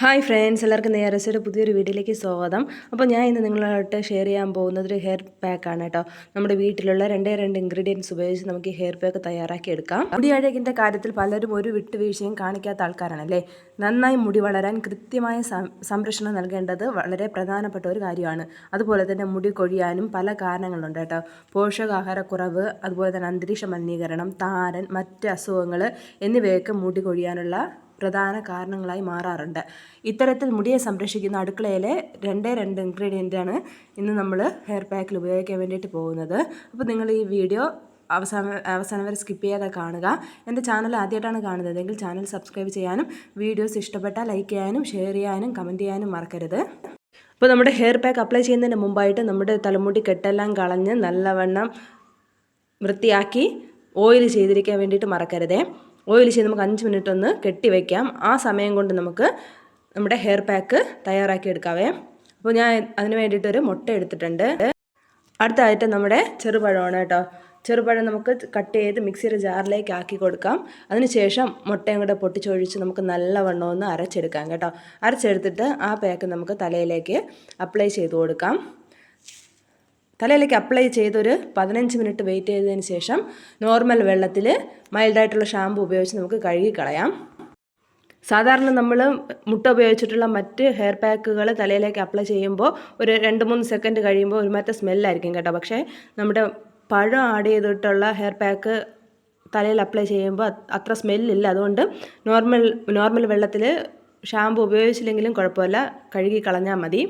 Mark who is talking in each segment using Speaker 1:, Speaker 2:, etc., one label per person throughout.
Speaker 1: Hi friends എല്ലാവർക്കും നേരസയുടെ പുതിയൊരു വീഡിയോയിലേക്ക് സ്വാഗതം. അപ്പോൾ ഞാൻ ഇന്ന് നിങ്ങളായിട്ട് ഷെയർ ചെയ്യാൻ പോകുന്നത് ഒരു ഹെയർ പാക്കാണ് കേട്ടോ. നമ്മുടെ വീട്ടിലുള്ള രണ്ടേ രണ്ട് ഇൻഗ്രീഡിയൻസ് ഉപയോഗിച്ച് നമുക്ക് ഹെയർ പാക്ക് തയ്യാറാക്കി എടുക്കാം. മുടി അഴകിന്റെ കാര്യത്തിൽ പലരും ഒരു വിട്ടുവീഴ്ചയും കാണിക്കാത്ത ആൾക്കാരാണല്ലേ നന്നായി മുടി വളരാൻ കൃത്യമായ സംരക്ഷണം നൽകേണ്ടത് വളരെ പ്രധാനപ്പെട്ട ഒരു കാര്യമാണ്. അതുപോലെ തന്നെ മുടി കൊഴിയാനും പല കാരണങ്ങളുണ്ട് കേട്ടോ. പോഷകാഹാരക്കുറവ് അതുപോലെ തന്നെ അന്തരീക്ഷ മലിനീകരണം താരൻ മറ്റ് അസുഖങ്ങൾ എന്നിവയൊക്കെ മുടി കൊഴിയാനുള്ള പ്രധാന കാരണങ്ങളായി മാറാറുണ്ട്. ഇത്തരത്തിൽ മുടിയെ സംരക്ഷിക്കുന്ന അടുക്കളയിലെ രണ്ടേ രണ്ട് ഇൻഗ്രീഡിയന്റാണ് ഇന്ന് നമ്മൾ ഹെയർ പാക്കിൽ ഉപയോഗിക്കാൻ വേണ്ടിയിട്ട് പോകുന്നത്. അപ്പോൾ നിങ്ങൾ ഈ വീഡിയോ അവസാനം അവസാനം വരെ സ്കിപ്പ് ചെയ്യാതെ കാണുക. എന്റെ ചാനൽ ആദ്യമായിട്ടാണ് കാണുന്നതെങ്കിൽ ചാനൽ സബ്സ്ക്രൈബ് ചെയ്യാനും വീഡിയോസ് ഇഷ്ടപ്പെട്ടാൽ ലൈക്ക് ചെയ്യാനും ഷെയർ ചെയ്യാനും കമന്റ് ചെയ്യാനും മറക്കരുത്. അപ്പോൾ നമ്മുടെ ഹെയർ പാക്ക് അപ്ലൈ ചെയ്യുന്നതിന് മുമ്പായിട്ട് നമ്മുടെ തലമുടി കെട്ടെല്ലാം കളഞ്ഞ് നല്ലവണ്ണം വൃത്തിയാക്കി ഓയിൽ ചെയ്തിരിക്കാൻ വേണ്ടിയിട്ട് മറക്കരുതേ. ഓയിൽ ചെയ്ത് നമുക്ക് അഞ്ച് മിനിറ്റ് ഒന്ന് കെട്ടി വയ്ക്കാം ആ സമയം കൊണ്ട് നമുക്ക് നമ്മുടെ ഹെയർ പാക്ക് തയ്യാറാക്കി എടുക്കാവേ. അപ്പോൾ ഞാൻ അതിന് വേണ്ടിയിട്ടൊരു മുട്ട എടുത്തിട്ടുണ്ട്. അടുത്തായിട്ട് നമ്മുടെ ചെറുപഴമാണ് കേട്ടോ. ചെറുപഴം നമുക്ക് കട്ട് ചെയ്ത് മിക്സിയുടെ ജാറിലേക്ക് ആക്കി കൊടുക്കാം. അതിനുശേഷം മുട്ടയും കൂടെ പൊട്ടിച്ചൊഴിച്ച് നമുക്ക് നല്ലവണ്ണം ഒന്ന് അരച്ചെടുക്കാം കേട്ടോ. അരച്ചെടുത്തിട്ട് ആ പാക്ക് നമുക്ക് തലയിലേക്ക് അപ്ലൈ ചെയ്ത് കൊടുക്കാം. തലയിലേക്ക് അപ്ലൈ ചെയ്തൊരു പതിനഞ്ച് മിനിറ്റ് വെയിറ്റ് ചെയ്തതിന് ശേഷം നോർമൽ വെള്ളത്തിൽ മൈൽഡായിട്ടുള്ള ഷാമ്പു ഉപയോഗിച്ച് നമുക്ക് കഴുകി കളയാം. സാധാരണ നമ്മൾ മുട്ട ഉപയോഗിച്ചിട്ടുള്ള മറ്റ് ഹെയർ പാക്കുകൾ തലയിലേക്ക് അപ്ലൈ ചെയ്യുമ്പോൾ ഒരു രണ്ട് മൂന്ന് സെക്കൻഡ് കഴിയുമ്പോൾ ഒരുമാറ്റ സ്മെല്ലായിരിക്കും കേട്ടോ. പക്ഷേ നമ്മുടെ പഴം ആഡ് ചെയ്തിട്ടുള്ള ഹെയർ പാക്ക് തലയിൽ അപ്ലൈ ചെയ്യുമ്പോൾ അത്ര സ്മെല്ലില്ല അതുകൊണ്ട് നോർമൽ നോർമൽ വെള്ളത്തിൽ ഷാമ്പു ഉപയോഗിച്ചില്ലെങ്കിലും കുഴപ്പമില്ല. കഴുകി കളഞ്ഞാൽ മതി.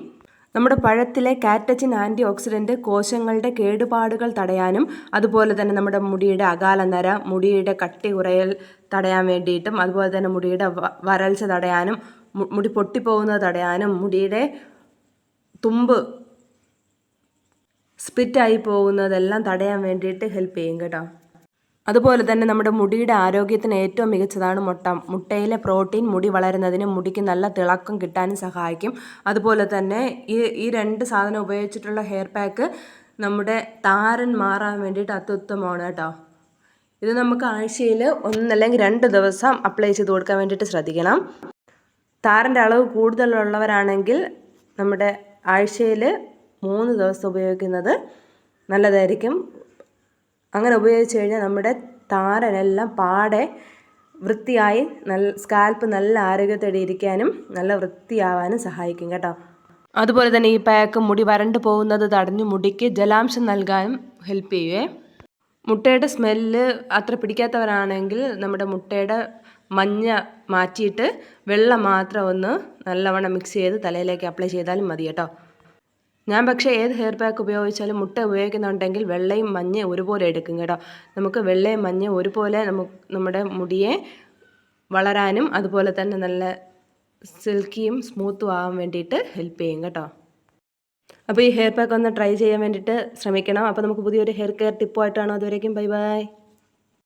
Speaker 1: നമ്മുടെ പഴത്തിലെ കാറ്റച്ചിൻ ആന്റി ഓക്സിഡന്റ് കോശങ്ങളുടെ കേടുപാടുകൾ തടയാനും അതുപോലെ തന്നെ നമ്മുടെ മുടിയുടെ അകാല നര മുടിയുടെ കട്ടി കുറയൽ തടയാൻ വേണ്ടിയിട്ടും അതുപോലെ തന്നെ മുടിയുടെ വരൾച്ച തടയാനും മുടി പൊട്ടിപ്പോകുന്നത് തടയാനും മുടിയുടെ തുമ്പ് സ്പിറ്റായി പോകുന്നതെല്ലാം തടയാൻ വേണ്ടിയിട്ട് ഹെൽപ്പ് ചെയ്യും കേട്ടോ. അതുപോലെ തന്നെ നമ്മുടെ മുടിയുടെ ആരോഗ്യത്തിന് ഏറ്റവും മികച്ചതാണ് മുട്ട. മുട്ടയിലെ പ്രോട്ടീൻ മുടി വളരുന്നതിനും മുടിക്ക് നല്ല തിളക്കം കിട്ടാനും സഹായിക്കും. അതുപോലെ തന്നെ ഈ ഈ രണ്ട് സാധനം ഉപയോഗിച്ചിട്ടുള്ള ഹെയർ പാക്ക് നമ്മുടെ താരൻ മാറാൻ വേണ്ടിയിട്ട് അത്യുത്തമമാണ് കേട്ടോ. ഇത് നമുക്ക് ആഴ്ചയിൽ ഒന്നല്ലെങ്കിൽ രണ്ട് ദിവസം അപ്ലൈ ചെയ്ത് കൊടുക്കാൻ വേണ്ടിയിട്ട് ശ്രദ്ധിക്കണം. താരന്റെ അളവ് കൂടുതലുള്ളവരാണെങ്കിൽ നമ്മുടെ ആഴ്ചയിൽ മൂന്ന് ദിവസം ഉപയോഗിക്കുന്നത് നല്ലതായിരിക്കും. അങ്ങനെ ഉപയോഗിച്ച് കഴിഞ്ഞാൽ നമ്മുടെ താരനെല്ലാം പാടെ വൃത്തിയായി നല്ല സ്കാൽപ്പ് നല്ല ആരോഗ്യത്തോടെ ഇരിക്കാനും നല്ല വൃത്തിയാവാനും സഹായിക്കും കേട്ടോ. അതുപോലെ തന്നെ ഈ പാക്ക് മുടി വരണ്ടു പോകുന്നത് തടഞ്ഞു മുടിക്ക് ജലാംശം നൽകാനും ഹെൽപ്പ് ചെയ്യുവേ. മുട്ടയുടെ സ്മെല്ല് അത്ര പിടിക്കാത്തവരാണെങ്കിൽ നമ്മുടെ മുട്ടയുടെ മഞ്ഞ മാറ്റിയിട്ട് വെള്ളം മാത്രം ഒന്ന് നല്ലവണ്ണം മിക്സ് ചെയ്ത് തലയിലേക്ക് അപ്ലൈ ചെയ്താലും മതി കേട്ടോ. ഞാൻ പക്ഷേ ഏത് ഹെയർ പാക്ക് ഉപയോഗിച്ചാലും മുട്ട ഉപയോഗിക്കുന്നുണ്ടെങ്കിൽ വെള്ളയും മഞ്ഞ ഒരുപോലെ എടുക്കും കേട്ടോ. നമുക്ക് വെള്ളയും മഞ്ഞ ഒരുപോലെ നമുക്ക് നമ്മുടെ മുടിയെ വളരാനും അതുപോലെ തന്നെ നല്ല സിൽക്കിയും സ്മൂത്തും ആവാൻ വേണ്ടിയിട്ട് ഹെൽപ്പ് ചെയ്യും കേട്ടോ. അപ്പോൾ ഈ ഹെയർ പാക്ക് ഒന്ന് ട്രൈ ചെയ്യാൻ വേണ്ടിയിട്ട് ശ്രമിക്കണം. അപ്പോൾ നമുക്ക് പുതിയൊരു ഹെയർ കെയർ ടിപ്പുമായിട്ടാണോ അതുവരേക്കും. Bye bye